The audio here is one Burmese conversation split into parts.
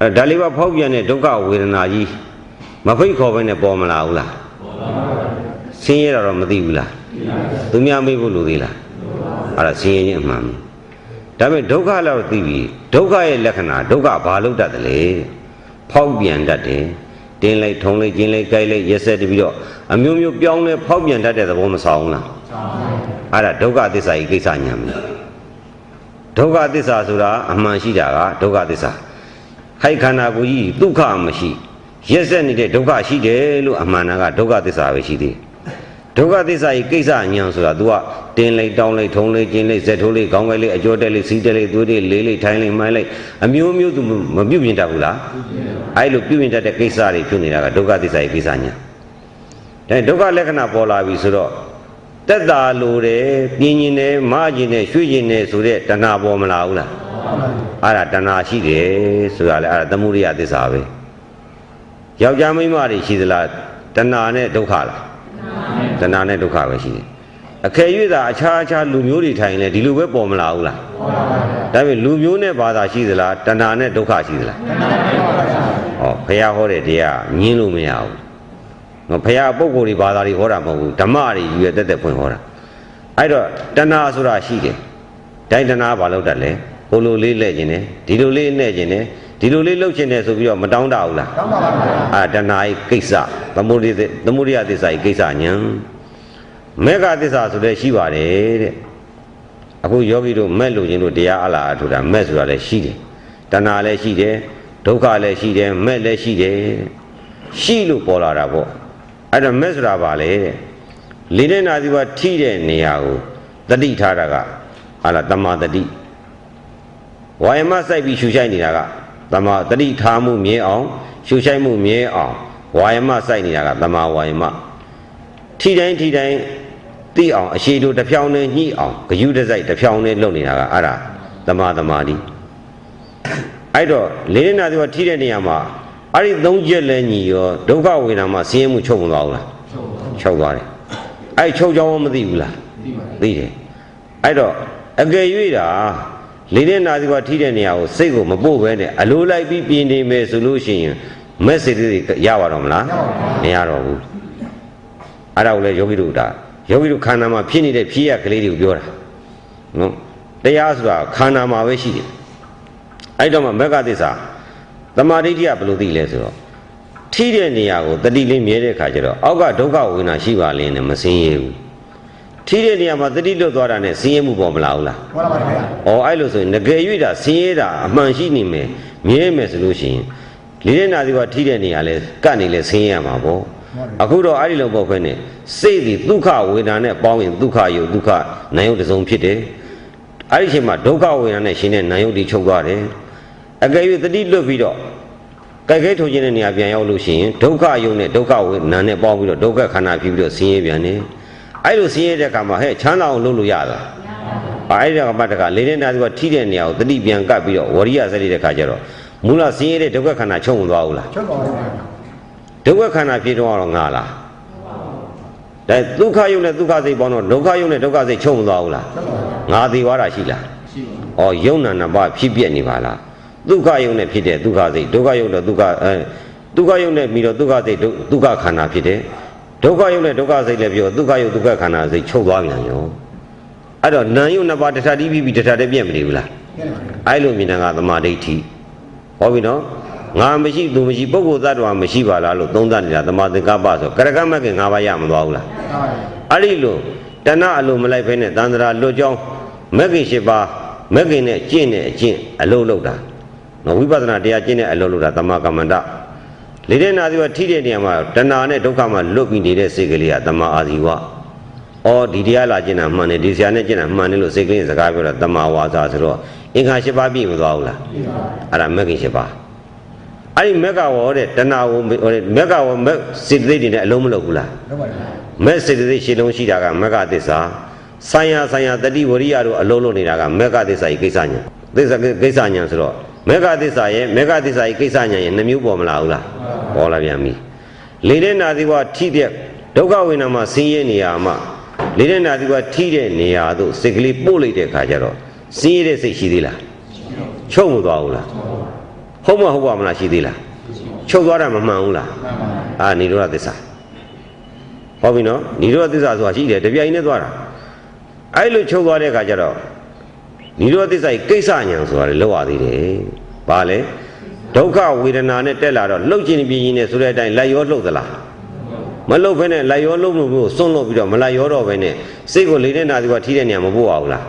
အဲဒါလေးပါဖောက်ပြန်တဲ့ဒုက္ခဝေဒနာကြီးမဖိတ်ခေါ်ဘဲနဲ့ပေါ်မလာဘူးလားဆင်းရဲတာတော့မသိဘူးလားသူများမေးဖို့လိုသေးလားအဲ့ဒါဆင်းရဲခြင်းအမှန်ပဲဒါပေမဲ့ဒုက္ခလည်းသိပြီဒုက္ခရဲ့လက္ခဏာဒုက္ခဘာလို့တတ်တယ်လဲဖောက်ပြန်တတ်တယ်တင်းလိုက်ထုံလိုက်ကျင်းလိုက်ကြိုက်လိုက်ရက်ဆက်တပြီးတော့အမျိုးမျိုးပြောင်းလဲဖောက်ပြန်တတ်တဲ့သဘောမဆောင်ဘူးလားအဲ့ဒါဒုက္ခသစ္စာကြီးကိစ္စညာမယ်ဒုက္ခသစ္စာဆိုတာအမှန်ရှိတာကဒုက္ခသစ္စာ ခိုက်ခန္ဓာကိုယ်ကြီးဒုက္ခမရှိရက်ဆက်နေတဲ့ဒုက္ခရှိတယ်လို့အမှန်တကဒုက္ခသစ္စာပဲရှိသေးတယ်ဒုက္ခသစ္စာကြီးကိစ္စညာဆိုတာ तू ကတင်းလိုက်တောင်းလိုက်ထုံလိုက်ကျင်းလိုက်ဇက်ထိုးလိုက်ခေါင်းကိုက်လိုက်အကျော်တက်လိုက်စီးတက်လိုက်သွေးတွေလေးလိုက်ထိုင်းလိုက်မိုင်းလိုက်အမျိုးမျိုး तू မပြုတ်ပြင်တတ်ဘူးလားအဲ့လိုပြုတ်ပြင်တတ်တဲ့ကိစ္စတွေဖြစ်နေတာကဒုက္ခသစ္စာကြီးကိစ္စညာဒါဒုက္ခလက္ခဏာပေါ်လာပြီဆိုတော့တက်တာလိုတယ်ပြင်းကျင်တယ်မကျင်တယ်ရွှေ့ကျင်တယ်ဆိုတဲ့တဏှာပေါ်မလာဘူးလား အဲ့ဒါတဏှာရှိတယ်ဆိုတာလေအဲ့ဒါသမုဒိယသစ္စာပဲယောက်ျားမိန်းမတွေရှိသလားတဏှာနဲ့ဒုက္ခလားတဏှာနဲ့ဒုက္ခပဲရှိတယ်အခေ၍သာအခြားအခြားလူမျိုးတွေထိုင်လဲဒီလိုပဲပေါ်မလာဘူးလားဒါပေမဲ့လူမျိုးနဲ့ဘာသာရှိသလားတဏှာနဲ့ဒုက္ခရှိသလားဟောဘုရားဟောတဲ့တရားညင်းလို့မရဘူးငါဘုရားပုဂ္ဂိုလ်တွေဘာသာတွေဟောတာမဟုတ်ဘူးဓမ္မတွေယူရတက်တက်ဖွင့်ဟောတာအဲ့တော့တဏှာဆိုတာရှိတယ်ဒိုင်တဏှာဘာလို့တတ်လဲ ဟိုလိုလေးလဲခြင်းတယ်ဒီလိုလေးနဲ့ခြင်းတယ်ဒီလိုလေးလှုပ်ခြင်းတယ်ဆိုပြီးတော့မတောင်းတဘူးလားတောင်းပါပါဗျာအာတဏှာဤကိစ္စသမုဒိသသမုဒိယသစ္စာဤကိစ္စညာမေဃသစ္စာဆိုတဲ့ရှိပါတယ်တဲ့အခုယောဂီတို့မဲ့လို့ခြင်းတို့တရားအလားအထူတာမဲ့ဆိုတာလည်းရှိတယ်တဏှာလည်းရှိတယ်ဒုက္ခလည်းရှိတယ်မဲ့လည်းရှိတယ်ရှိလို့ပေါ်လာတာပေါ့အဲ့တော့မဲ့ဆိုတာဘာလဲတဲ့လေးတဲ့နာသီဝထိတဲ့နေရာကိုတတိထားတာကဟာလားတမ္မာတတိ ဝါယမစိုက်ပြီးရှူရှိုက်နေတာကတမ္မာတတိထားမှုမြဲအောင်ရှုရှိုက်မှုမြဲအောင်ဝါယမစိုက်နေတာကတမာဝါယမထိတိုင်းထိတိုင်းသိအောင်အရှိတို့တစ်ဖြောင်းနဲ့ညှိအောင်ဂယုတစိုက်တစ်ဖြောင်းနဲ့လုပ်နေတာကအဲ့ဒါတမာတမာတိအဲ့တော့လေးနာသူကထိတဲ့နေရာမှာအဲ့ဒီသုံးချက်လဲညီရောဒုက္ခဝေဒနာမှာဆင်းရဲမှုချုပ်မသွားဘူးလားချုပ်သွားတယ်အဲ့ချုပ်ကြောင်းမသိဘူးလားသိတယ်အဲ့တော့အကယ်၍တာ လေးတဲ့နာသူကထိတဲ့နေရာကိုစိတ်ကိုမပို့ဘဲနဲ့အလိုလိုက်ပြီးပြင်နေမယ်ဆိုလို့ရှိရင်မက်ဆေ့တွေရပါတော့မလားမရတော့ဘူးအဲ့ဒါကိုလေယောဂီတို့ဒါယောဂီတို့ခန္ဓာမှာဖြစ်နေတဲ့ဖြစ်ရကလေးတွေကိုပြောတာနော်တရားဆိုတာခန္ဓာမှာပဲရှိတယ်အဲ့တော့မှမက္ကသစ္စာတမာဒိဋ္ဌိကဘယ်လိုသိလဲဆိုတော့ထိတဲ့နေရာကိုတတိလေးမြဲတဲ့ခါကျတော့အောက်ကဒုက္ခဝေဒနာရှိပါလင်းနဲ့မစင်းရဘူး ထိတဲ့နေရာမှာတတိလွတ်သွားတာနဲ့စင်းရမှုပေါ်မလာဘူးလားဟောလာပါဗျာ။အော်အဲ့လိုဆိုရင်ငကယ်၍တာဆင်းရဲတာအမှန်ရှိနေမယ်မြဲမယ်ဆိုလို့ရှိရင်လေးတဲ့နာစီကထိတဲ့နေရာလဲကတ်နေလဲဆင်းရဲရမှာပေါ့။အခုတော့အဲ့ဒီလိုပေါ့ခွဲနဲ့စိတ်ဒီဒုက္ခဝေဒနာနဲ့ပေါင်းရင်ဒုက္ခယုတ်ဒုက္ခနာယုတ်တစ်စုံဖြစ်တယ်။အဲ့ဒီအချိန်မှာဒုက္ခဝေဒနာနဲ့ရှင်တဲ့နာယုတ်ဒီချုပ်သွားတယ်။အကယ်၍တတိလွတ်ပြီးတော့ကြိုက်ခဲထိုးခြင်းတဲ့နေရာပြန်ရောက်လို့ရှိရင်ဒုက္ခယုတ်နဲ့ဒုက္ခဝေဒနာနဲ့ပေါင်းပြီးတော့ဒုက္ခခန္ဓာဖြစ်ပြီးတော့ဆင်းရဲပြန်တယ်။ အဲ့လိုဆင်းရဲတဲ့အခါမှာဟဲ့ချမ်းသာအောင်လုပ်လို့ရလား။အဲ့ဒီကမှတကလေးတဲ့နာသူကထိတဲ့နေရာကိုတတိပြန်ကပ်ပြီးတော့ဝရိယစက်တဲ့ခါကျတော့မူလဆင်းရဲတဲ့ဒုက္ခခန္ဓာချုပ်မသွားဘူးလားချုပ်ပါဦးဗျာဒုက္ခခန္ဓာဖြစ်တော့တော့ငါလားဒါဒုက္ခယုံနဲ့ဒုက္ခစိတ်ပေါင်းတော့ဒုက္ခယုံနဲ့ဒုက္ခစိတ်ချုပ်မသွားဘူးလားချုပ်ပါဦးငါသေးသွားတာရှိလားရှိပါဩယုံနာနှစ်ပါးဖြစ်ပြက်နေပါလားဒုက္ခယုံနဲ့ဖြစ်တဲ့ဒုက္ခစိတ်ဒုက္ခယုံတော့ဒုက္ခအဲဒုက္ခယုံနဲ့ပြီးတော့ဒုက္ခစိတ်ဒုက္ခခန္ဓာဖြစ်တယ် ဒုက္ခယုံနဲ့ဒုက္ခစိတ်လည်းပြောဒုက္ခယုံဒုက္ခခန္ဓာစိတ်ချုပ်သွားပြန်ရောအဲ့တော့နာယုံနှစ်ပါးတစ်ထပ်တီးပြီးပြီးတစ်ထပ်တည်းပြက်မနေဘူးလားကျင်းပါဗျာအဲ့လိုမြင်တာကသမာဓိဋ္ဌိဟောပြီနော်ငါမရှိသူမရှိပုဂ္ဂိုလ်သတ္တဝါမရှိပါလားလို့သုံးသပ်နေတာသမာသင်္ကပ္ပဆိုကရကမက်ကင်၅ပါးရမသွားဘူးလားဟုတ်ပါဗျာအဲ့ဒီလိုတဏှအလိုမလိုက်ဖဲနဲ့တန္တရာလွတ်ကြောင်းမက်ကင်၈ပါးမက်ကင်နဲ့ကျင့်တဲ့အကျင့်အလုံးလုံးတာနော်ဝိပဿနာတရားကျင့်တဲ့အလုံးလုံးတာသမာကမ္မန္တ လေးတဲ့နာသီဝထိတဲ့နေရာမှာတဏှနဲ့ဒုက္ခမှာလွတ်ပြီးနေတဲ့စိတ်ကလေးကသမာအာဇီဝအော်ဒီတရားလာကျင့်တာမှန်တယ်ဒီဆရာနဲ့ကျင့်တာမှန်တယ်လို့စိတ်ကလေးစကားပြောတာတမာဝါစာဆိုတော့အင်္ဂါ၈ပါးပြည့်မသွားဘူးလားပြီးပါအဲ့ဒါမဂ္ဂင်၈ပါးအဲ့ဒီမက္ကဝေါတဲ့တဏှာဝဟိုမက္ကဝမက်စေတသိက်တွေနဲ့အလုံးမလုံးဘူးလားဟုတ်ပါဗျာမက်စေတသိက်ရှင်းလုံးရှိတာကမက္ကသစ္စာဆိုင်ရာဆိုင်ရာတတိဝရိယတို့အလုံးလုံးနေတာကမက္ကသစ္စာကြီးကိစ္စညာသစ္စာကိစ္စညာဆိုတော့မက္ကသစ္စာရဲ့မက္ကသစ္စာကြီးကိစ္စညာရဲ့နှမျိုးပေါ်မလာဘူးလား ပေါ်လာပြန်ပြီလေတဲ့နာသီဝထိတဲ့ဒုက္ခဝေဒနာမှာဆင်းရဲနေရမှာလေတဲ့နာသီဝထိတဲ့နေရာတို့စိတ်ကလေးပို့လိုက်တဲ့ခါကျတော့ဆင်းရဲတဲ့စိတ်ရှိသေးလားချုပ်မသွားဘူးလားဟုတ်မဟုတ်ပါမလားရှိသေးလားချုပ်သွားတာမမှန်ဘူးလားအာနိရောဓသစ္စာဟုတ်ပြီနော်နိရောဓသစ္စာဆိုတာရှိတယ်တပြိုင်နဲ့သွားတာအဲ့လိုချုပ်သွားတဲ့အခါကျတော့နိရောဓသစ္စာကြီးကိစ္စညာဆိုတာလေလောက်ရသေးတယ်ဘာလဲ ဒုက္ခဝေဒနာနဲ့တက်လာတော့လှုပ်ခြင်းပြင်းခြင်းနဲ့ဆိုတဲ့အတိုင်းလိုက်ရောလှုပ်သလားမလှုပ်ဘဲနဲ့လိုက်ရောလှုပ်လို့မျိုးစွန့်လို့ပြီးတော့မလိုက်ရောတော့ဘဲနဲ့စိတ်ကိုလေးနဲ့နာစီကထိတဲ့နေရာမပို့အောင်လား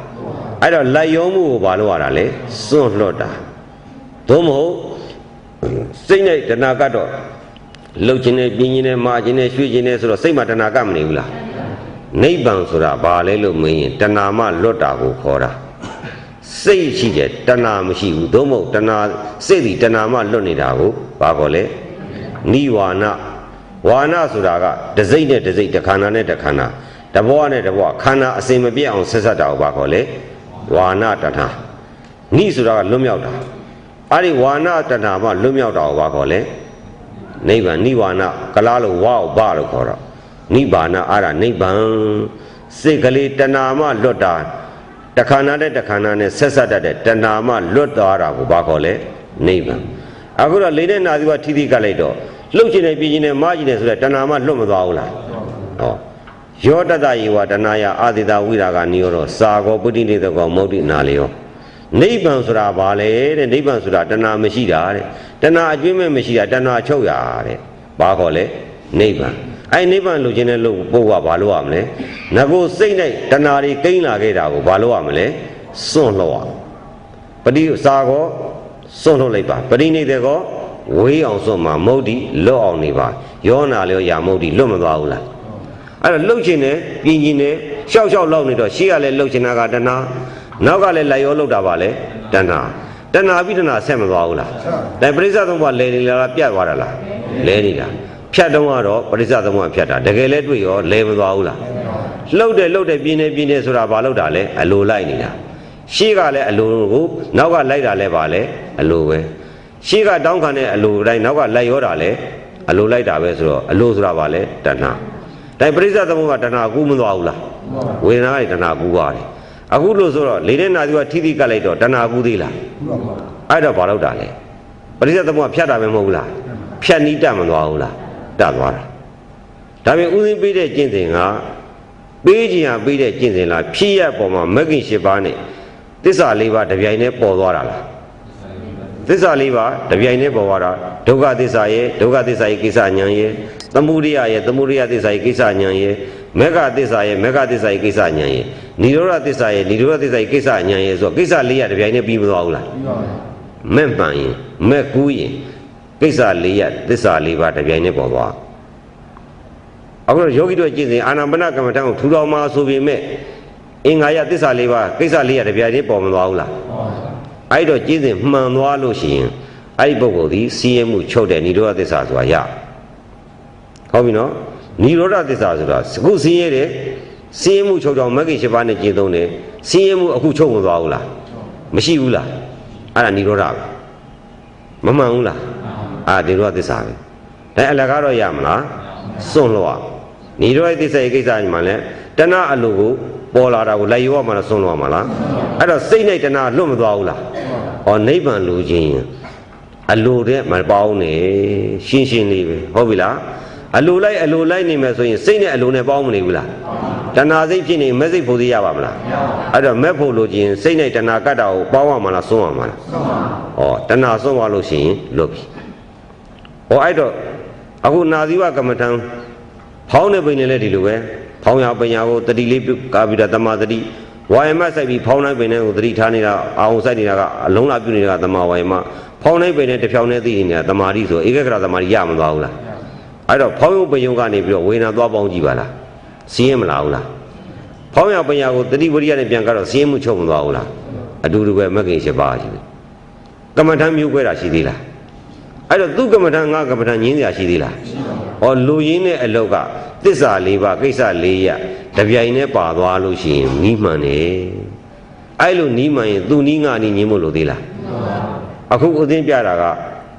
အဲ့တော့လိုက်ရောမှုကိုဘာလို့ရတာလဲစွန့်လွတ်တာသို့မဟုတ်စိတ်နဲ့တဏှာကတော့လှုပ်ခြင်းနဲ့ပြင်းခြင်းနဲ့မာခြင်းနဲ့ရွှေ့ခြင်းနဲ့ဆိုတော့စိတ်မှာတဏှာကမနေဘူးလားနိဗ္ဗာန်ဆိုတာဘာလဲလို့မင်းရင်တဏှာမှလွတ်တာကိုခေါ်တာ စိတ်ရှိတယ်တဏှာမရှိဘူးသို့မဟုတ်တဏှာစိတ်ဒီတဏှာမှလွတ်နေတာကိုဘာခေါ်လဲနိဝါနဝါနဆိုတာကတစိမ့်နဲ့တစိမ့်တစ်ခန္ဓာနဲ့တစ်ခန္ဓာတဘောနဲ့တဘောခန္ဓာအစင်မပြည့်အောင်ဆက်ဆက်တာကိုဘာခေါ်လဲဝါနတဏှာနိဆိုတာကလွတ်မြောက်တာအဲ့ဒီဝါနတဏှာမှလွတ်မြောက်တာကိုဘာခေါ်လဲနိဗ္ဗာန်နိဝါနကလားလို့ဝါကိုဘာလို့ခေါ်တော့နိဗ္ဗာန်အဲ့ဒါနိဗ္ဗာန်စိတ်ကလေးတဏှာမှလွတ်တာ တခန္ဓာနဲ့တခန္ဓာနဲ့ဆက်ဆက်တတ်တဲ့တဏှာမှလွတ်သွားတာကိုဘာခေါ်လဲနိဗ္ဗာန်အခုတော့လေးနဲ့နာသီဝထိတိကလိုက်တော့လှုပ်ခြင်းနဲ့ပြင်းခြင်းနဲ့မာခြင်းနဲ့ဆိုတဲ့တဏှာမှလွတ်မသွားဘူးလားဟောယောတတယေဝတဏှာယအာတိတာဝိရာဂနိရောဓစာကောပုတိနေတကောမௌတိနာလေယောနိဗ္ဗာန်ဆိုတာဘာလဲတဲ့နိဗ္ဗာန်ဆိုတာတဏှာမရှိတာတဲ့တဏှာအကျွင်းမဲ့မရှိတာတဏှာချုပ်ရတဲ့ဘာခေါ်လဲနိဗ္ဗာန် အဲ့နိဗ္ဗာန်လူချင်းတဲ့လို့ပို့ကဘာလို့ရမလဲငကိုစိတ်နဲ့တဏှာတွေကိန်းလာခဲ့တာကိုဘာလို့ရမလဲစွန့်လို့ရပတိစာကောစွန့်လို့လိုက်ပါပရိနိဒေကောဝေးအောင်စွန့်မှာမုတ်တိလွတ်အောင်နေပါယောနာလျောယာမုတ်တိလွတ်မသွားဘူးလားအဲ့တော့လှုပ်ခြင်းနဲ့ပြင်းခြင်းနဲ့ရှောက်ရှောက်လောက်နေတော့ရှေ့ကလည်းလှုပ်ခြင်းတာကတဏှာနောက်ကလည်းလိုက်ရောလှုပ်တာပါလေတဏှာတဏှာပြီးတဏှာဆက်မသွားဘူးလားဒါပရိစ္ဆသုံးပါလဲနေလားပြတ်သွားတာလားလဲနေတာ ဖြတ်တော့ကတော့ပရိစ္ဆသုံးပါဖြတ်တာတကယ်လဲတွေ့ရောလဲမသွားဘူးလားလှုပ်တယ်လှုပ်တယ်ပြင်းတယ်ပြင်းတယ်ဆိုတာဘာလှုပ်တာလဲအလိုလိုက်နေတာရှေ့ကလည်းအလိုကိုနောက်ကလိုက်တာလဲပါလဲအလိုပဲရှေ့ကတောင်းခံတဲ့အလိုတိုင်းနောက်ကလိုက်ရောတာလဲအလိုလိုက်တာပဲဆိုတော့အလိုဆိုတာဘာလဲတဏှာဒါပရိစ္ဆသုံးပါတဏှာကူးမသွားဘူးလားဝေဒနာကတဏှာကူးသွားတယ်အခုလို့ဆိုတော့လေတဲ့နာသီကထိထိကပ်လိုက်တော့တဏှာကူးသေးလားအဲ့တော့ဘာလို့တာလဲပရိစ္ဆသမုပ္ပါဖြတ်တာပဲမဟုတ်ဘူးလားဖြတ်နီးတတ်မသွားဘူးလား တတ်သွားတာဒါပေမဲ့ဥသိပေးတဲ့ကျင့်စဉ်ကပေးခြင်းဟာပေးတဲ့ကျင့်စဉ်လားဖြစ်ရပေါ်မှာမဂ္ဂင်၈ပါးနဲ့သစ္စာ၄ပါးတပြိုင်တည်းပေါ်သွားတာလားသစ္စာ၄ပါးတပြိုင်တည်းပေါ်သွားတာဒုက္ခသစ္စာရဲ့ဒုက္ခသစ္စာရဲ့ကိစ္စဉာဏ်ရဲ့သမုဒိယရဲ့သမုဒိယသစ္စာရဲ့ကိစ္စဉာဏ်ရဲ့မေဃသစ္စာရဲ့မေဃသစ္စာရဲ့ကိစ္စဉာဏ်ရဲ့និရောဓသစ္စာရဲ့និရောဓသစ္စာရဲ့ကိစ္စဉာဏ်ရဲ့ဆိုတော့ကိစ္စ၄ရတပြိုင်တည်းပြီးမသွားဘူးလားမဲ့မှန်ရင်မဲ့ကူးရင် ကိစ္စ၄ရသစ္စာ၄ပါးတပြိုင်တည်းပေါ်သွားအခုတော့ယောဂီတို့ကျင့်စဉ်အာနာပါနကမ္မထံကိုထူထောင်မှာဆိုပေမဲ့အင်္ဂါရသစ္စာ၄ပါးကိစ္စ၄ရတပြိုင်တည်းပေါ်မသွားဘူးလားအဲ့တော့ကျင့်စဉ်မှန်သွားလို့ရှိရင်အဲ့ဒီပုဂ္ဂိုလ်ဒီစီးရဲမှုချုပ်တဲ့និရောဓသစ္စာဆိုတာရဟုတ်ပြီနော်និရောဓသစ္စာဆိုတာအခုစီးရဲတယ်စီးရဲမှုချုပ်တော့မဂ္ဂင်၈ပါးနဲ့ကျင့်သုံးတယ်စီးရဲမှုအခုချုပ်မသွားဘူးလားမရှိဘူးလားအဲ့ဒါនិရောဓပဲမမှန်ဘူးလား အာនិရောဓသစ္စာပဲဒါအလကားတော့ရမလားစွန့်လို့ရនិရောဓသစ္စာရဲ့ကိစ္စညီမှာလဲတဏှအလိုကိုပေါ်လာတာကိုလိုက်ရောမှလားစွန့်လို့ရမှာလားအဲ့တော့စိတ်နဲ့တဏှလွတ်မသွားဘူးလားဩနိဗ္ဗာန်လိုခြင်းအလိုတဲ့မပေါင်းနဲ့ရှင်းရှင်းလေးပဲဟုတ်ပြီလားအလိုလိုက်အလိုလိုက်နေမယ်ဆိုရင်စိတ်နဲ့အလိုနဲ့ပေါင်းမနေဘူးလားတဏှာစိတ်ဖြစ်နေမက်စိတ်ဖို့သေးရပါမလားအဲ့တော့မက်ဖို့လိုခြင်းစိတ်နဲ့တဏှာကတ်တာကိုပေါင်းရမှာလားစွန့်ရမှာလားဩတဏှာစွန့်သွားလို့ရှိရင်လွတ်ပြီ ဩအဲ့တော့အခုနာသီဝကမ္မထံဖောင်းနေပိန်နေလဲဒီလိုပဲဖောင်းရပညာကိုတတိလေးကာပြီးတော့တမာတတိဝါယမစိုက်ပြီးဖောင်းနိုင်ပိန်နဲ့ကိုတတိထားနေတာအောင်စိုက်နေတာကအလုံးလာပြုနေတာကတမာဝါယမဖောင်းနိုင်ပိန်နဲ့တစ်ဖြောင်းနဲ့သိနေတာတမာတိဆိုဧကဂရတမာတိရမသွားဘူးလားအဲ့တော့ဖောင်းရုံပယုံကနေပြီးတော့ဝေနာသွားပေါင်းကြည့်ပါလားစီးရင်မလားဘူးလားဖောင်းရပညာကိုတတိဝရိယနဲ့ပြန်ကတော့စီးရင်မှုချုပ်မသွားဘူးလားအတူတူပဲမဂ္ဂင်၈ပါးရှိတယ်ကမ္မထမ်းမျိုးခွဲတာရှိသေးလား အဲ့တော့သူကမ္မထမ်းငါကမ္မထမ်းညင်းစရာရှိသေးလားဩလူရင်းတဲ့အလောက်ကသစ္စာ၄ပါးကိစ္စ၄ရတပြိုင်နဲ့ပါသွားလို့ရှိရင်နီးမှန်တယ်အဲ့လိုနီးမှန်ရင်သူနီးငါနီးညင်းမလို့သေးလားအခုဥသိမ်းပြတာက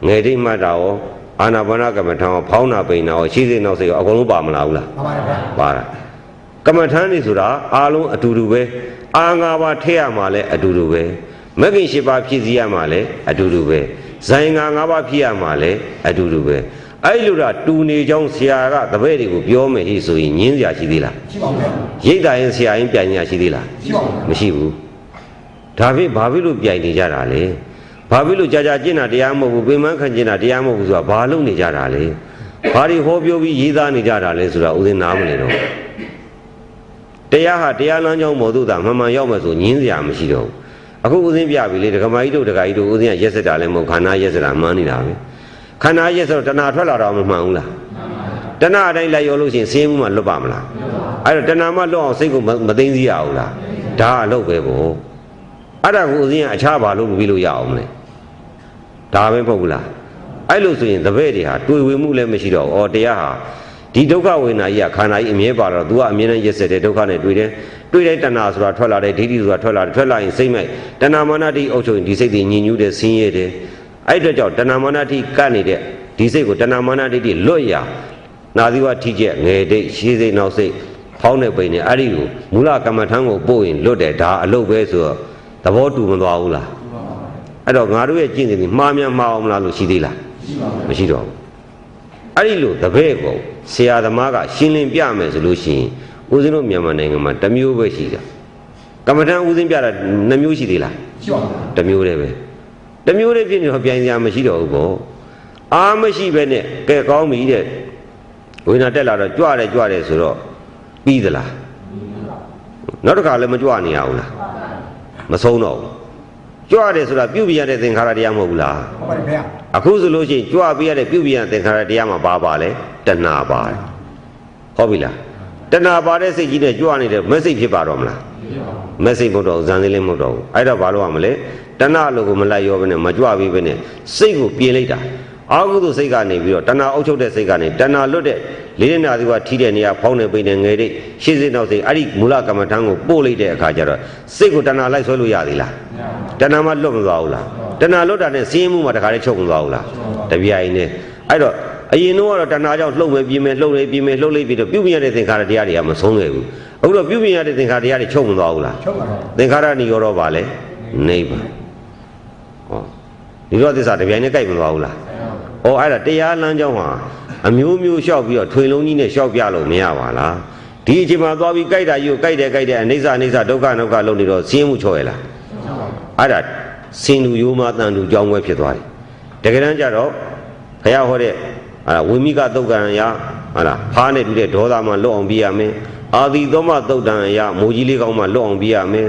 ငယ်တိမှတ်တာရောအာနာပါနကမ္မထံရောဖောင်းနာပိန်နာရောရှိစိတ်နောက်စိတ်ရောအကုန်လုံးပါမလားဘူးလားပါပါပါတာကမ္မထံနေဆိုတာအားလုံးအတူတူပဲအာငါးပါးထည့်ရမှာလဲအတူတူပဲမဂ္ဂင်၈ပါးဖြည့်စည်းရမှာလဲအတူတူပဲ ဇိုင်ငါ၅ပါးဖြစ်ရမှာလဲအတူတူပဲအဲ့လိုတာတူနေကြောင်းဆရာကတပည့်တွေကိုပြောမယ်ဟိဆိုရင်ညင်းစရာရှိသေးလားရှိပါဦးဗျာရိတ်တာရင်ဆရာရင်ပြန်ညာရှိသေးလားရှိပါဦးဗျာမရှိဘူးဒါဖြင့်ဘာဖြစ်လို့ပြိုင်နေကြတာလဲဘာဖြစ်လို့ကြာကြာကျင့်တာတရားမဟုတ်ဘူးပင်မခံကျင့်တာတရားမဟုတ်ဘူးဆိုတာဘာလို့နေကြတာလဲဘာတွေဟောပြောပြီးရေးသားနေကြတာလဲဆိုတာဦးဇင်းနားမလဲတော့တရားဟာတရားလမ်းကြောင်းပေါ်သို့သာမှန်မှန်ရောက်မှဆိုညင်းစရာမရှိတော့ဘူး အခုဦးဇင်းပြပြီလေဒကမာကြီးတို့ဒကာကြီးတို့ဦးဇင်းကရက်စက်တာလည်းမဟုတ်ခန္ဓာရက်စက်တာမှန်းနေတာပဲခန္ဓာရက်စက်တော့တဏှာထွက်လာတော့မမှန်ဘူးလားတဏှာအတိုင်းလိုက်ရောလို့ရှိရင်စင်းမှုမှလွတ်ပါမလားအဲ့တော့တဏှာမှလွတ်အောင်စိတ်ကိုမမသိသိရအောင်လားဒါအလုပ်ပဲပေါ့အဲ့ဒါကိုဦးဇင်းကအခြားဘာလို့ပြီးလို့ရအောင်မလဲဒါပဲမဟုတ်ဘူးလားအဲ့လိုဆိုရင်တပည့်တွေဟာတွေ့ဝေမှုလည်းမရှိတော့ဘူးအော်တရားဟာဒီဒုက္ခဝေဒနာကြီးကခန္ဓာကြီးအမြဲပါတော့ तू ကအမြဲတမ်းရက်စက်တဲ့ဒုက္ခနဲ့တွေ့တယ် တွေ့တဲ့တဏှာဆိုတာထွက်လာတယ်ဒိဋ္ဌိဆိုတာထွက်လာတယ်ထွက်လာရင်စိတ်မဲ့တဏှာမာနတိအုပ်ချုပ်ရင်ဒီစိတ်တွေညင်ညူးတယ်ဆင်းရဲတယ်အဲ့အတွက်ကြောင့်တဏှာမာနတိကတ်နေတဲ့ဒီစိတ်ကိုတဏှာမာနတိတိလွတ်ရနာသီဝထိကျက်ငယ်ဒိတ်ရှေးစိတ်နောက်စိတ်ဖောင်းတဲ့ပိန်နဲ့အဲ့ဒီကိုမူလကမ္မထံကိုပို့ရင်လွတ်တယ်ဒါအလုပ်ပဲဆိုတော့သဘောတူမသွားဘူးလားအဲ့တော့ငါတို့ရဲ့ကျင့်စဉ်ဒီမှားများမှားအောင်မလားလို့ရှိသေးလားမရှိတော့ဘူးအဲ့ဒီလိုတပည့်ကိုဆရာသမားကရှင်းလင်းပြမယ်ဆိုလို့ရှိရင် ဦးဇင်းတို့မြန်မာနိုင်ငံမှာတစ်မျိုးပဲရှိတာကမ္မထံဦးဇင်းပြတာနှစ်မျိုးရှိသေးလားရှိပါဦးဗျာတစ်မျိုးတည်းပဲတစ်မျိုးတည်းဖြစ်နေတော့ပြိုင်စရာမရှိတော့ဘူးပေါ့အားမရှိပဲနဲ့ကဲကောင်းပြီတဲ့ဝိညာဉ်တက်လာတော့ကြွတယ်ကြွတယ်ဆိုတော့ပြီးသလားနောက်တစ်ခါလည်းမကြွနေရဘူးလားမဆုံးတော့ဘူးကြွတယ်ဆိုတာပြုတ်ပြရတဲ့သင်္ခါရတရားမဟုတ်ဘူးလားဟုတ်ပါတယ်ဗျာအခုဆိုလို့ရှိရင်ကြွပေးရတဲ့ပြုတ်ပြရတဲ့သင်္ခါရတရားမှာပါပါလဲတဏှာပါတယ်ဟုတ်ပြီလား တဏှာပါတဲ့စိတ်ကြီးနဲ့ကြွနေတဲ့မက်စိတ်ဖြစ်ပါတော့မလားမက်စိတ်မဟုတ်တော့ဘူးဇန်သေးလေးမဟုတ်တော့ဘူးအဲ့တော့ဘာလို့ရမလဲတဏှာလို့ကိုမလိုက်ရောဘဲနဲ့မကြွပေးဘဲနဲ့စိတ်ကိုပြင်လိုက်တာအာဟုသောစိတ်ကနေပြီးတော့တဏှာအုပ်ချုပ်တဲ့စိတ်ကနေတဏှာလွတ်တဲ့လေးနဲ့နာသီကထိတဲ့နေရာဖောင်းနေပိနေငယ်တဲ့ရှေ့စိတ်နောက်စိတ်အဲ့ဒီမူလကမ္မထံကိုပို့လိုက်တဲ့အခါကျတော့စိတ်ကိုတဏှာလိုက်ဆွဲလို့ရသေးလားတဏှာမှလွတ်မသွားဘူးလားတဏှာလွတ်တာနဲ့စင်းမှုမှာတခါလေးချုပ်မသွားဘူးလားတပြိုင်နဲ့အဲ့တော့ အရင်တော့ကတော့တဏှာကြောင့်လှုပ်မယ်ပြင်းမယ်လှုပ်လေပြင်းမယ်လှုပ်လေပြီးတော့ပြုတ်ပြရတဲ့သင်္ခါရတရားတွေကမဆုံးခဲ့ဘူးအခုတော့ပြုတ်ပြရတဲ့သင်္ခါရတရားတွေချုပ်မသွားဘူးလားချုပ်ပါတော့သင်္ခါရနိရောဓပါလေနိဗ္ဗာန်ဟောဒီတော့သစ္စာတပြိုင်နဲ့ကြိုက်မသွားဘူးလားဩအဲ့ဒါတရားလမ်းကြောင်းဟာအမျိုးမျိုးလျှောက်ပြီးတော့ထွေလုံးကြီးနဲ့လျှောက်ပြလို့မရပါလားဒီအချိန်မှာသွားပြီးကြိုက်တာကြီးကိုကြိုက်တယ်ကြိုက်တယ်အိဋ္ဌအိဋ္ဌဒုက္ခဒုက္ခလုံးနေတော့စင်းမှုချော်ရလားအဲ့ဒါစင်လူရိုးမတန်လူကြောင်းပဲဖြစ်သွားတယ်တကယ်တမ်းကျတော့ဘုရားဟောတဲ့ ဟာဝိမိကသုတ်ကံရဟာလားဖားနဲ့တူတဲ့ဒေါသမှလွတ်အောင်ပြရမယ်အာသီသောမသုတ်တံရမိုးကြီးလေးကောင်းမှလွတ်အောင်ပြရမယ်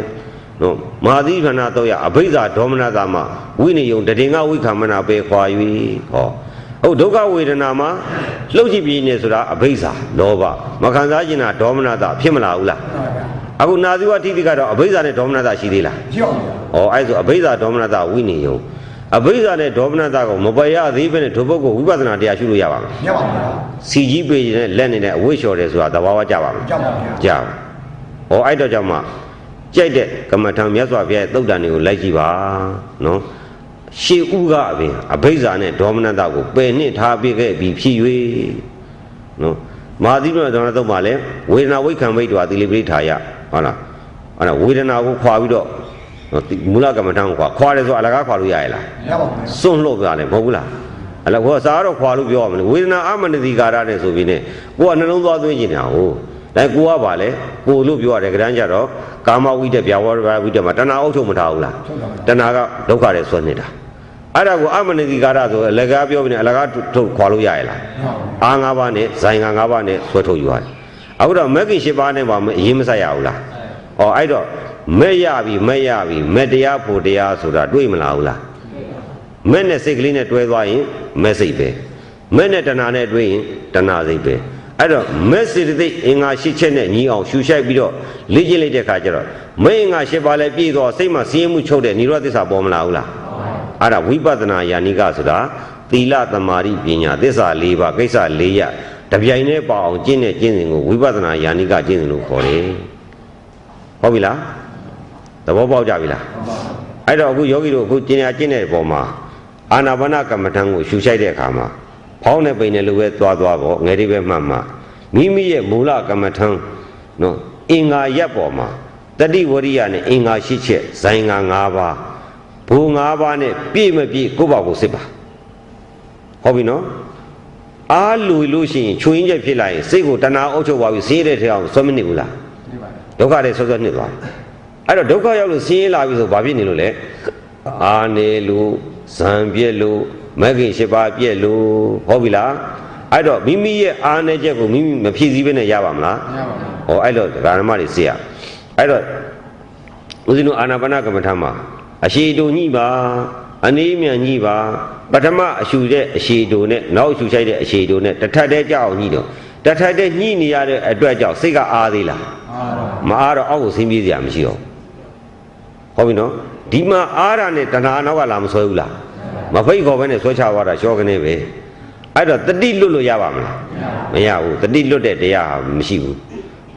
နော်မဟာသီခဏတော့ရအဘိဇာဒေါမနတာမဝိနိယုံတတိငါဝိခမနာပဲခွာ၍ဟောဟုတ်ဒုက္ခဝေဒနာမှာလှုပ်ကြည့်ပြင်းနေဆိုတာအဘိဇာလောဘမခံစားကျင်တာဒေါမနတာဖြစ်မလာဘူးလားဟုတ်ပါဗျာအခုနာသီဝတိတိကတော့အဘိဇာနဲ့ဒေါမနတာရှိသေးလားရှိပါဦးဗျာ။ဩအဲ့ဆိုအဘိဓါဒေါမနတဝိနည်းယုံ အဘိဓါနဲ့ဒေါမနတကိုမပယ်ရသေးပဲနဲ့ဒုပုဂ္ဂိုလ်ဝိပဿနာတရားရှုလို့ရပါမယ်ရပါဦးဗျာ။စီကြီးပေနဲ့လက်နေနဲ့အဝိလျှော်တယ်ဆိုတာသဘာဝကြပါမယ်ကြောက်ပါဗျာ။ကြာပါ။ဩအဲ့တော့ကြောင့်မှကြိုက်တဲ့ကမ္မထံမြတ်စွာဘုရားရဲ့သုတ်တန်တွေကိုလိုက်ကြည့်ပါနော်။ရှေးဥကအပြင်အဘိဓါနဲ့ဒေါမနတကိုပယ်နှစ်ထားပြခဲ့ပြီးဖြစ်၍နော်မာသီပဒေါမနတုတ်မှာလည်းဝေဒနာဝိခံမိတ်တော်သီလိပိဋ္ဌာယဟုတ်လားအဲ့ဒါဝေဒနာကိုခွာပြီးတော့နော် မူလကမ္မထံကိုခွာခွာတယ်ဆိုအလကားခွာလို့ရရလားရပါဦးဗျာစွန့်လှုပ်ကြတယ်မဟုတ်ဘူးလားအဲ့တော့ဟောစားတော့ခွာလို့ပြောရမလို့ဝေဒနာအမနတိကာရနဲ့ဆိုပြီးねကိုကနှလုံးသွားသွင်းနေတာဟုတ်ဒါကိုကပါလေကိုလို့ပြောရတယ်ကြမ်းကြတော့ကာမဝိတ္တဗျာဝရဝိတ္တမှာတဏှာအုပ်ချုပ်မထားဘူးလားချုပ်ပါဗျာတဏှာကဒုက္ခတွေဆွဲနေတာအဲ့ဒါကိုအမနတိကာရဆိုအလကားပြောပြီးねအလကားထုတ်ခွာလို့ရရလားရပါဦးအာ၅ပါးနဲ့ဇိုင်ငံ၅ပါးနဲ့ဆွဲထုတ်ယူရတယ်အခုတော့မဂ္ဂင်၈ပါးနဲ့ပါမအရင်မဆက်ရဘူးလားဩအဲ့တော့ မဲ့ရပြီမဲ့ရပြီမဲ့တရားဖို့တရားဆိုတာတွေ့မလားဘူးလားမဲ့နဲ့စိတ်ကလေးနဲ့တွဲသွားရင်မဲ့စိတ်ပဲမဲ့နဲ့တဏှာနဲ့တွဲရင်တဏှာစိတ်ပဲအဲ့တော့မဲ့စေတသိက်အင်္ဂါ၈ချက်နဲ့ညီအောင်ရှူရှိုက်ပြီးတော့လေ့ကျင့်လိုက်တဲ့အခါကျတော့မဲ့အင်္ဂါ၈ပါးလည်းပြည့်သွားစိတ်မှာစည်းရဲမှုချုပ်တဲ့និရောဓသစ္စာပေါ်မလာဘူးလားအဲ့ဒါဝိပဿနာယာနိကဆိုတာသီလသမာဓိပညာသစ္စာ၄ပါးကိစ္စ၄ရတပြိုင်တည်းပါအောင်ကျင့်တဲ့ကျင့်စဉ်ကိုဝိပဿနာယာနိကကျင့်စဉ်လို့ခေါ်တယ်ဟုတ်ပြီလား သဘောပေါက်ကြပြီလားအဲ့တော့အခုယောဂီတို့အခုကျင်ညာကျင့်တဲ့ပုံမှာအာနာပါနကမ္မထံကိုရှူရှိုက်တဲ့အခါမှာဖောင်းနဲ့ပိန်နဲ့လိုပဲသွားသွားပေါ့ငယ်ဒီပဲမှတ်မှမိမိရဲ့မူလကမ္မထံနော်အင်္ဂါရက်ပေါ်မှာတတိဝရိယနဲ့အင်္ဂါရှိချက်ဇိုင်္ဂါ၅ပါးဘဘိုး၅ပါးနဲ့ပြည့်မပြည့်ကိုယ့်ဘာကိုစစ်ပါဟုတ်ပြီနော်အားလူလို့ရှိရင်ချွင်းချက်ဖြစ်လာရင်စိတ်ကိုတဏှာအုပ်ချုပ်သွားပြီးဆင်းရဲတဲ့ထဲအောင်ဆွဲမနေဘူးလားနေပါလားဒုက္ခတွေဆွဆွနှစ်သွားတယ် အဲ့တော့ဒုက္ခရောက်လို့ဆင်းရဲလာပြီဆိုဘာဖြစ်နေလို့လဲအာနေလို့ဇံပြက်လို့မဂ္ဂင်၈ပါးပြက်လို့ဟုတ်ပြီလားအဲ့တော့မိမိရဲ့အာနေချက်ကိုမိမိမဖြည့်ဆည်းဘဲနဲ့ရပါမလားမရပါဘူးဟောအဲ့တော့ဒကာနမတွေစေရအဲ့တော့ဦးဇင်းတို့အာနာပါနကမ္မထမှာအရှိတူညှိပါအနေမြန်ညှိပါပထမအရှူတဲ့အရှိတူနဲ့နောက်အရှူဆိုင်တဲ့အရှိတူနဲ့တစ်ထပ်တည်းကြောက်ညှိတော့တစ်ထပ်တည်းညှိနေရတဲ့အတွက်ကြောင့်စိတ်ကအားသေးလားအားတော့မအားတော့အောက်ကိုဆင်းပြေးစရာမရှိတော့ဘူး ဟုတ်ပြီနော်ဒီမှာအားရနဲ့တဏှာနောက်ကလာမဆွဲဘူးလားမဖိတ်ခေါ်ဘဲနဲ့ဆွဲချသွားတာရှောကနေပဲအဲ့တော့တတိလွတ်လို့ရပါမလားမရဘူးတတိလွတ်တဲ့တရားဟာမရှိဘူး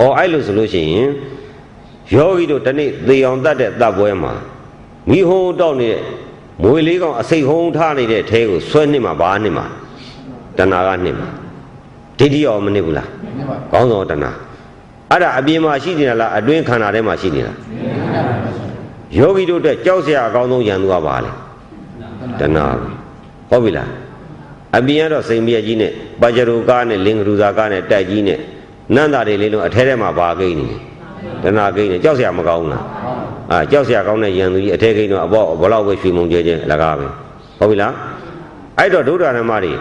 ဩအဲ့လိုဆိုလို့ရှိရင်ယောဂီတို့တနေ့သေအောင်တတ်တဲ့တပ်ပွဲမှာမိဟုံးတောက်နေတဲ့မွေလေးကောင်အစိတ်ဟုံးထားနေတဲ့အဲကိုဆွဲနှစ်မှာဘာနှစ်မှာတဏှာကနှစ်မှာဒိဋ္ဌိရောမနစ်ဘူးလားနေပါကောင်းဆောင်တဏှာအဲ့ဒါအပြင်မှာရှိနေတာလားအတွင်းခန္ဓာထဲမှာရှိနေတာ ယောဂီတို့အတွက်ကြောက်စရာအကောင်းဆုံးယန္တုကပါလေတဏှာဟုတ်ပြီလားအပြင်ကတော့စိန်မြက်ကြီးနဲ့ပါကြရူကားနဲ့လင်္ကရူဇာကားနဲ့တိုက်ကြီးနဲ့နန္တာတွေလေးလုံးအထဲထဲမှာပါကိန်းနေတဏှာကိန်းနေကြောက်စရာမကောင်းဘူးလားအာကြောက်စရာကောင်းတဲ့ယန္တုကြီးအထဲကိန်းတော့အပေါ်ဘလောက်ပဲရွှေမုံကျဲကျဲအလကားပဲဟုတ်ပြီလားအဲ့တော့ဒုဒ္ဒရမတွေ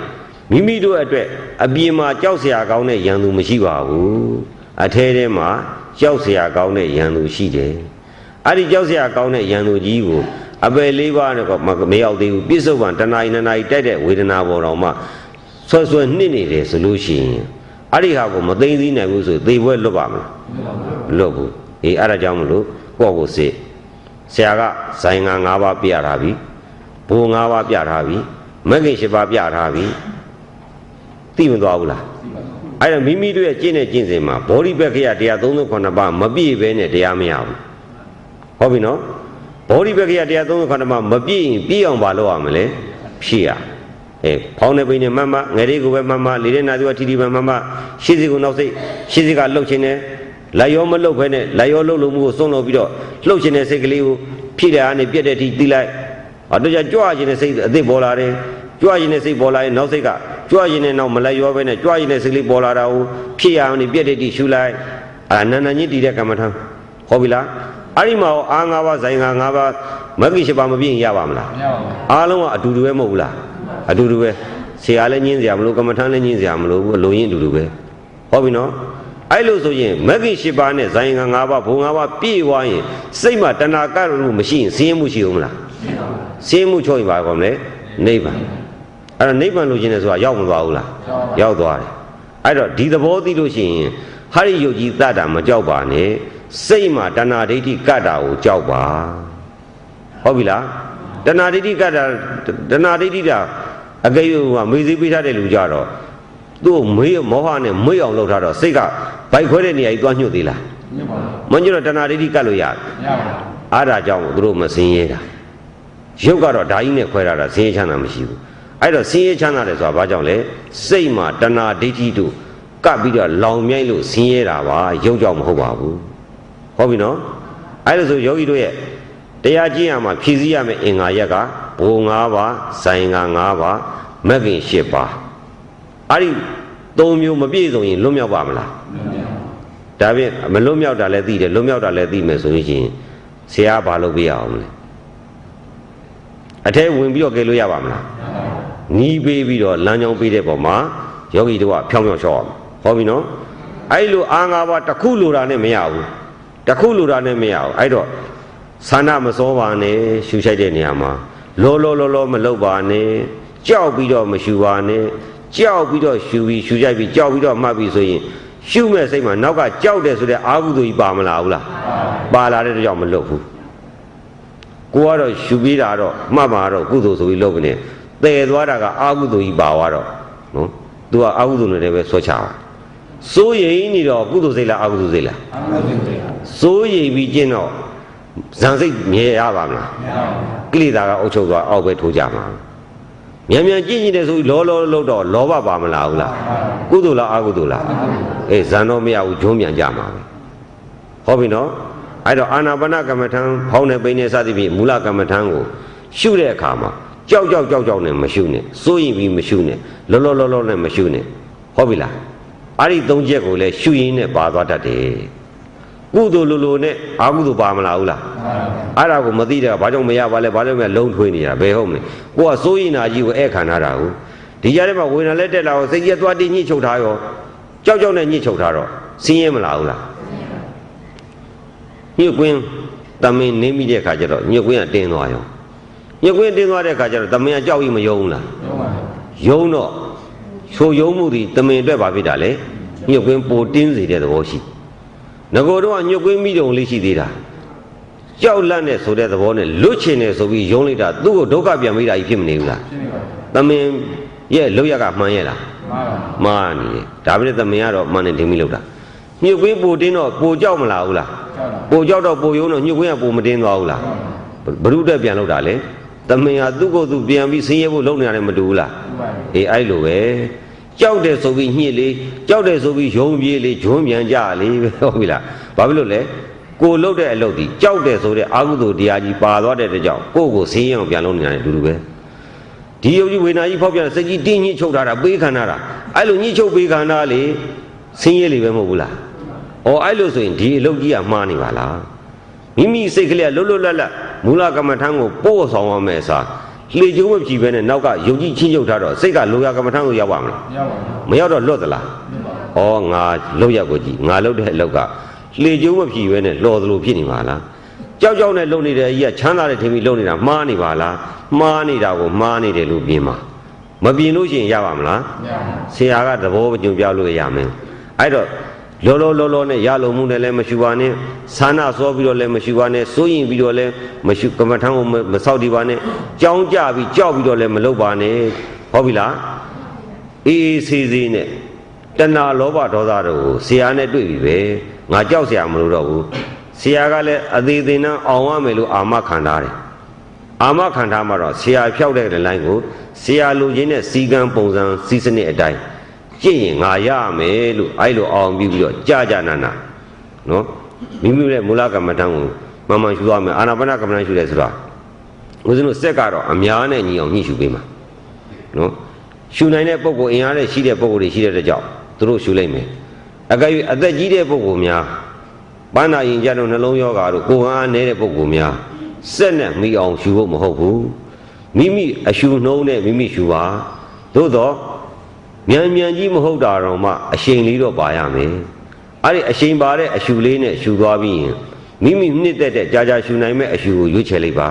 မိမိတို့အတွက်အပြင်မှာကြောက်စရာကောင်းတဲ့ယန္တုမရှိပါဘူးအထဲထဲမှာကြောက်စရာကောင်းတဲ့ယန္တုရှိတယ် အဲ့ဒီကြောက်စရာကောင်းတဲ့ယန္တုကြီးကိုအပယ်လေးပါးနဲ့ကမမရောက်သေးဘူးပြစ္ဆုတ်ပံတဏှာဤနှစ်နာရီတိုက်တဲ့ဝေဒနာပေါ်တော်မှာဆွဆွနှစ်နေတယ်ဆိုလို့ရှိရင်အဲ့ဒီဟာကိုမသိသိနိုင်ဘူးဆိုသေဘွဲလွတ်ပါမလားမလွတ်ဘူးအေးအဲ့ဒါကြောင့်မလို့ကိုယ့်ကိုယ်စစ်ဆရာကဇိုင်ငါ၅ပါးပြထားပြီဘိုး၅ပါးပြထားပြီမဂ္ဂင်၈ပါးပြထားပြီသိမသွားဘူးလားအဲ့တော့မိမိတို့ရဲ့ကျင့်တဲ့ကျင့်စဉ်မှာဘောဓိပက္ခယ138ပါးမပြည့်ဘဲနဲ့တရားမရဘူး ဟုတ်ပြီနော်ဘောဓိပက္ခယ138ပါးမပြည့်ရင်ပြည့်အောင်မလုပ်ရမလဲဖြည့်ရအဲဖောင်းနေပိနေမမငယ်လေးကိုပဲမမလေးတဲ့နာသူကထီထီပဲမမရှေ့စီကိုနောက်စိတ်ရှေ့စီကလှုပ်ခြင်းနဲ့လက်ရောမလှုပ်ဘဲနဲ့လက်ရောလှုပ်လို့မှုကိုစွန့်လို့ပြီးတော့လှုပ်ခြင်းတဲ့စိတ်ကလေးကိုဖြည့်တဲ့အားနဲ့ပြက်တဲ့အထိတီးလိုက်အတော့ကြကြွခြင်းတဲ့စိတ်အသစ်ပေါ်လာတယ်ကြွခြင်းတဲ့စိတ်ပေါ်လာရင်နောက်စိတ်ကကြွခြင်းတဲ့နောက်မလက်ရောပဲနဲ့ကြွခြင်းတဲ့စိတ်လေးပေါ်လာတာကိုဖြည့်ရအောင်နေပြက်တဲ့အထိရှူလိုက်အာနန္ဒကြီးတည်တဲ့ကမ္မထံ ဟုတ်ပြီလားအဲ့ဒီမှာရောအာ၅ပါးဇိုင်ငါ၅ပါးမဂ္ဂင်၈ပါးမပြည့်ရင်ရပါမလားမရပါဘူးအားလုံးကအတူတူပဲမဟုတ်ဘူးလားအတူတူပဲဆရာလည်းညင်းစရာမလိုကမ္မထမ်းလည်းညင်းစရာမလိုဘူးအလိုရင်းအတူတူပဲဟုတ်ပြီနော်အဲ့လိုဆိုရင်မဂ္ဂင်၈ပါးနဲ့ဇိုင်ငံ၅ပါးဘုံ၅ပါးပြည့်သွားရင်စိတ်မှာတဏှာကရုမရှိရင်စင်းရဲမှုရှိဦးမလားစင်းရဲမှုချုပ်ရင်ပါကောမလဲနိဗ္ဗာန်အဲ့တော့နိဗ္ဗာန်လိုချင်တယ်ဆိုတာရောက်မသွားဘူးလားရောက်သွားတယ်အဲ့တော့ဒီသဘောသိလို့ရှိရင်ဟာရိယုတ်ကြီးတတ်တာမကြောက်ပါနဲ့ စိတ်မှာတဏှာဒိဋ္ဌိကတ်တာကိုကြောက်ပါဟုတ်ပြီလားတဏှာဒိဋ္ဌိကတာတဏှာဒိဋ္ဌိတာအကယ်၍ကမေးစီပေးထားတဲ့လူကြတော့သူ့ကိုမေးမောဟနဲ့မေးအောင်လုပ်ထားတော့စိတ်ကဘိုက်ခွဲတဲ့နေရာကြီးသွားညှို့သေးလားမရပါဘူးမညှို့တော့တဏှာဒိဋ္ဌိကတ်လို့ရတယ်မရပါဘူးအားဒါကြောင့်သူတို့မစင်းရဲတာရုပ်ကတော့ဓာကြီးနဲ့ခွဲထားတာစင်းရဲချမ်းသာမရှိဘူးအဲ့တော့စင်းရဲချမ်းသာတယ်ဆိုတာဘာကြောင့်လဲစိတ်မှာတဏှာဒိဋ္ဌိတို့ကပ်ပြီးတော့လောင်မြိုက်လို့စင်းရဲတာပါရုပ်ကြောင့်မဟုတ်ပါဘူး ဟုတ်ပြီနော်အဲ့ဒါဆိုယောဂီတို့ရဲ့တရားကျင့်ရမှာဖြည့်ဆည်းရမယ့်အင်္ဂါရက်ကဘိုလ်၅ပါးဇိုင်ငါ၅ပါးမဂ္ဂင်၈ပါးအဲ့ဒီသုံးမျိုးမပြည့်စုံရင်လွတ်မြောက်ပါမလားဒါဖြင့်မလွတ်မြောက်တာလည်းသိတယ်လွတ်မြောက်တာလည်းသိမယ်ဆိုလို့ရှိရင်ဆရာဘာလုပ်ပေးရအောင်မလဲအထဲဝင်ပြီးတော့ကယ်လို့ရပါမလားနီးပေးပြီးတော့လမ်းကြောင်းပေးတဲ့ပုံမှာယောဂီတို့ကဖြောင်းဖြောင်းလျှော့အောင်ဟောပြီနော်အဲ့လိုအာငါးပါးတစ်ခုလိုတာနဲ့မရဘူး တစ်ခုလိုတာနဲ့မရဘူးအဲ့တော့ဆန္ဒမစောပါနဲ့ရှူရှိုက်တဲ့နေရာမှာလောလောလောလောမလုပ်ပါနဲ့ကြောက်ပြီးတော့မရှူပါနဲ့ကြောက်ပြီးတော့ရှူပြီးရှူရှိုက်ပြီးကြောက်ပြီးတော့မှတ်ပြီးဆိုရင်ရှုမဲ့စိတ်မှာနောက်ကကြောက်တယ်ဆိုတဲ့အာဟုသူကြီးပါမလာဘူးလားပါလာတဲ့ကြောင့်မလုပ်ဘူးကိုကတော့ရှူပြီးတာတော့မှတ်မှာတော့ကုသိုလ်ဆိုပြီးလုပ်နေတည်သွားတာကအာဟုသူကြီးပါသွားတော့နော်သူကအာဟုသူနဲ့လည်းပဲဆွဲချတာ စိုးရိမ်နေတော့ကုသိုလ်စိတ်လားအာဟုသူစိတ်လားအားလုံးသိတယ်စိုးရိမ်ပြီးကျင့်တော့ဇန်စိတ်မြဲရပါမလားမရပါဘူးကိလေသာကအုပ်ချုပ်သွားအောက်ပဲထိုးကြမှာမြန်မြန်ကြည့်ကြည့်တယ်ဆိုပြီးလောလောလို့တော့လောဘပါမလားဘူးလားကုသိုလ်လားအကုသိုလ်လားအေးဇန်တော့မရဘူးဂျုံးမြန်ကြမှာပဲဟုတ်ပြီနော်အဲ့တော့အာနာပါနကမ္မထံဖောင်းနေပိနေစသည်ဖြင့်မူလကမ္မထံကိုရှုတဲ့အခါမှာကြောက်ကြောက်ကြောက်ကြောက်နဲ့မရှုနဲ့စိုးရင်ပြီးမရှုနဲ့လောလောလောလောနဲ့မရှုနဲ့ဟုတ်ပြီလား အဲ့ဒီသုံးချက်ကိုလည်းရှုရင်းနဲ့ပါသွားတတ်တယ်ကုသိုလ်လိုလိုနဲ့အာကုသိုလ်ပါမလားဘူးလားအဲ့ဒါကိုမသိတာဘာကြောင့်မရပါလဲဘာလို့မလုံးထွေးနေတာဘယ်ဟုတ်မလဲကိုကစိုးရင်နာကြီးကိုဧည့်ခံထားတာကိုဒီကြားထဲမှာဝေဒနာလက်တက်လာကိုစိတ်ရက်သွားတင်းညှိချုပ်ထားရောကြောက်ကြောက်နဲ့ညှိချုပ်ထားတော့စင်းရဲမလားဘူးလားညှစ်ကွင်းတမင်နေမိတဲ့ခါကျတော့ညှစ်ကွင်းကတင်းသွားရောညှစ်ကွင်းတင်းသွားတဲ့ခါကျတော့တမင်ကကြောက်ပြီးမယုံဘူးလားယုံတော့ ချိုယုံမှုဒီတမင်အတွက်ဘာဖြစ်တာလဲညှစ်ကွင်းပိုတင်းစေတဲ့သဘောရှိငကိုတော့ညှစ်ကွင်းမိတုံလေးရှိသေးတာကြောက်လန့်တဲ့ဆိုတဲ့သဘောနဲ့လွတ်ချင်တယ်ဆိုပြီးယုံလိုက်တာသူ့ကိုဒုက္ခပြန်မိတာကြီးဖြစ်မနေဘူးလားတမင်ရဲ့လောက်ရကမှန်ရဲ့လားမှားနေတယ်ဒါပေမဲ့တမင်ကတော့မှန်တယ်ထင်ပြီးလောက်တာညှစ်ကွင်းပိုတင်းတော့ပိုကြောက်မလားဘူးလားပိုကြောက်တော့ပိုယုံတော့ညှို့ခွင်းကပိုမတင်းသွားဘူးလားဘ누구တက်ပြန်လောက်တာလဲတမင်ဟာသူ့ကိုယ်သူပြန်ပြီးဆင်းရဲဖို့လုပ်နေရတယ်မတူဘူးလားအေးအဲ့လိုပဲ ကြောက်တယ်ဆိုပြီးညှစ်လေကြောက်တယ်ဆိုပြီးယုံပြေးလေဂျွန်းပြန်ကြလေပဲဟုတ်ပြီလားဘာဖြစ်လို့လဲကိုလှုပ်တဲ့အလုပ်ဒီကြောက်တယ်ဆိုတဲ့အာဟုသူတရားကြီးပါသွားတဲ့အတွက်ကြောင့်ကိုယ့်ကိုဆင်းရဲအောင်ပြန်လုပ်နေရတယ်အတူတူပဲဒီယုံကြည်ဝေနာကြီးဖောက်ပြန်စိတ်ကြီးတင်းညှစ်ချုပ်ထားတာပေးခံထားတာအဲ့လိုညှစ်ချုပ်ပေးခံထားလေဆင်းရဲလေပဲမဟုတ်ဘူးလား။အော်အဲ့လိုဆိုရင်ဒီအလုပ်ကြီးကမှားနေပါလား။မိမိစိတ်ကလေးကလွတ်လွတ်လပ်လပ်မူလကမ္မထံကိုပို့ဆောင်ရမယ်စာ လှေကျုံးမကြည့်ပဲနဲ့နောက်ကယုံကြည်ချင်းချုပ်ထားတော့စိတ်ကလိုရာကမ္မထံကိုရောက်ပါမလားရပါဘူး။မရောက်တော့လွတ်သလား။အော်ငါလုတ်ရက်ကိုကြည့်ငါလုတ်တဲ့အလောက်ကလှေကျုံးမကြည့်ပဲနဲ့လော်သလိုဖြစ်နေပါလား။ကြောက်ကြောက်နဲ့လုံနေတဲ့အကြီးကချမ်းသာတဲ့ထင်ပြီးလုံနေတာမှားနေပါလား။မှားနေတာကိုမှားနေတယ်လို့ပြင်ပါ။မပြင်လို့ရှိရင်ရပါမလား။ရပါဘူးဆရာကသဘောမကျုံပြလို့ရမယ်အဲ့တော့ လောလောလောလောနဲ့ရလုံမှုနဲ့လည်းမရှိပါနဲ့ဆန္ဒစောပြီးတော့လည်းမရှိပါနဲ့စိုးရင်ပြီးတော့လည်းမရှိကမ္မထံကိုမမဆောက်တည်ပါနဲ့ကြောင်းကြပြီးကြောက်ပြီးတော့လည်းမလုပ်ပါနဲ့ဟုတ်ပြီလားအေးအေးဆေးဆေးနဲ့တဏှာလောဘဒေါသတို့ကိုဆရာနဲ့တွေ့ပြီပဲငါကြောက်ဆရာမလို့တော့ဘူးဆရာကလည်းအသေးသေးနဲ့အောင်ရမယ်လို့အာမခံထားတယ်အာမခံထားမှာတော့ဆရာဖြောက်တဲ့လိုင်းကိုဆရာလူချင်းနဲ့စီကံပုံစံစီစနစ်အတိုင်း ကြည့်ရင်ငါရမယ်လို့အဲ့လိုအောင်ပြီးပြီးတော့ကြာကြာနာနာနော်မိမိရဲ့မူလကမ္မဋ္ဌာန်းကိုမှန်မှန်ရှုရမယ်အာနာပါနကမ္မဋ္ဌာန်းရှုတယ်ဆိုတော့ဦးဇင်းတို့စက်ကတော့အများနဲ့ညီအောင်ညှိရှုပေးမှာနော်ရှုနိုင်တဲ့ပုံကိုအင်အားနဲ့ရှိတဲ့ပုံကိုတွေရှိတဲ့အတွက်ကြောင့်သူတို့ရှုလိုက်မယ်အကယ်၍အသက်ကြီးတဲ့ပုံကိုများပန်းနာရင်ကြတော့နှလုံးယောဂါတို့ကိုယ်အားနေတဲ့ပုံကိုများစက်နဲ့မိအောင်ရှူဖို့မဟုတ်ဘူးမိမိအရှူနှုံးနဲ့မိမိရှူပါသို့တော့ မြန်မြန်ကြီးမဟုတ်တာတော့မှအရှိန်လေးတော့ပါရမယ်အဲ့ဒီအရှိန်ပါတဲ့အရှူလေးနဲ့ရှူသွားပြီးရင်မိမိနှစ်သက်တဲ့ကြာကြာရှူနိုင်မဲ့အရှူကိုရွေးချယ်လိုက်ပါ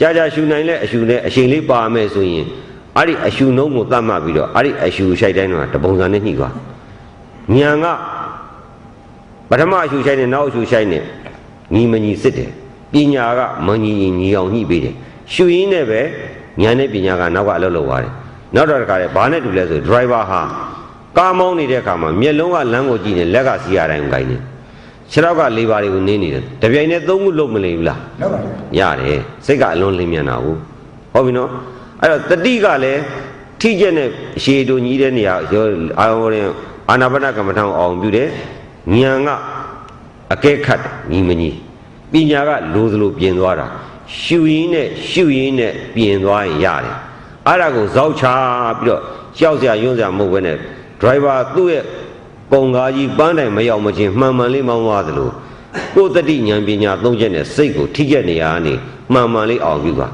ကြာကြာရှူနိုင်တဲ့အရှူနဲ့အရှိန်လေးပါမယ်ဆိုရင်အဲ့ဒီအရှူနှုံးကိုသတ်မှတ်ပြီးတော့အဲ့ဒီအရှူရှိုက်တိုင်းတော့တပုံစံနဲ့ညှိသွားမြန်ကပထမအရှူဆိုင်နဲ့နောက်အရှူဆိုင်နဲ့ညီမညီစစ်တယ်ပညာကမညီညီညီအောင်ညှိပေးတယ်ရှူရင်းနဲ့ပဲဉာဏ်နဲ့ပညာကနောက်ကအလုပ်လုပ်သွားတယ် နောက်တော့တခါလေဘာနဲ့တူလဲဆို driver ဟာကားမောင်းနေတဲ့အခါမှာမျက်လုံးကလမ်းကိုကြည့်နေလက်ကစီးရတိုင်းကိုင်းနေခြေထောက်ကလေးပါးတွေကိုနင်းနေတယ်တပြိုင်နဲ့သုံးခုလုံးမလိမ့်ဘူးလားလောက်ပါဘူးရတယ်စိတ်ကအလွန်လင်းမြန်တာဟုတ်ဟုတ်ပြီနော်အဲ့တော့တတိကလည်းထိကျက်နဲ့အရှိတူညီးတဲ့နေရာရောအာယုံရင်အာနာပါနကမ္မထံကိုအောင်ပြုတယ်ဉာဏ်ကအကဲခတ်တယ်ညီမညီပညာကလိုသလိုပြင်သွားတာရှုရင်းနဲ့ရှုရင်းနဲ့ပြင်သွားရင်ရတယ် အဲ့ဒါကိုဇောက်ချပြီးတော့ကြောက်စရာယွန်းစရာမဟုတ်ဘဲနဲ့ driver သူ့ရဲ့ပုံကားကြီးပန်းတိုင်မရောက်မချင်းမှန်မှန်လေးမောင်းသွားသလိုကိုယ်တတိဉာဏ်ပညာသုံးချက်နဲ့စိတ်ကိုထိကျက်နေရကနေမှန်မှန်လေးအောင်ပြုသွား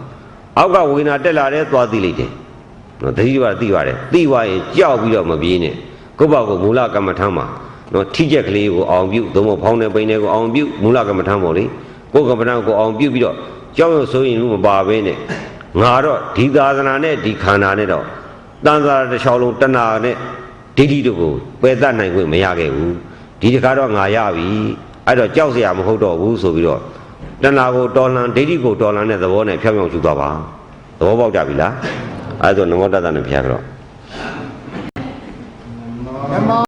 အောက်ကဝေနာတက်လာတဲ့သွားသိလိုက်တယ်နော်တတိယပါသိပါတယ်သိသွားရင်ကြောက်ပြီးတော့မပြေးနဲ့ကိုယ့်ဘောက်ကိုမူလကမ္မထမ်းမှာနော်ထိကျက်ကလေးကိုအောင်ပြုသုံးဖို့ဖောင်းတဲ့ပိန်တွေကိုအောင်ပြုမူလကမ္မထမ်းပေါ့လေကိုယ်ကမ္မထမ်းကိုအောင်ပြုပြီးတော့ကြောက်ရွံ့ဆိုရင်လို့မပါဘဲနဲ့ ငါတော့ဒီသာသနာနဲ့ဒီခန္ဓာနဲ့တော့တန်သာတစ်လျှောက်လုံးတဏှာနဲ့ဒိဋ္ဌိတို့ကိုပယ်တတ်နိုင်ခွင့်မရခဲ့ဘူးဒီတခါတော့ငါရပြီအဲ့တော့ကြောက်စရာမဟုတ်တော့ဘူးဆိုပြီးတော့တဏှာကိုတော်လန်ဒိဋ္ဌိကိုတော်လန်တဲ့သဘောနဲ့ဖြောင်းဖြောင်းယူသွားပါသဘောပေါက်ကြပြီလားအဲ့ဒါဆိုနမောတတနဲ့ဖျားကြတော့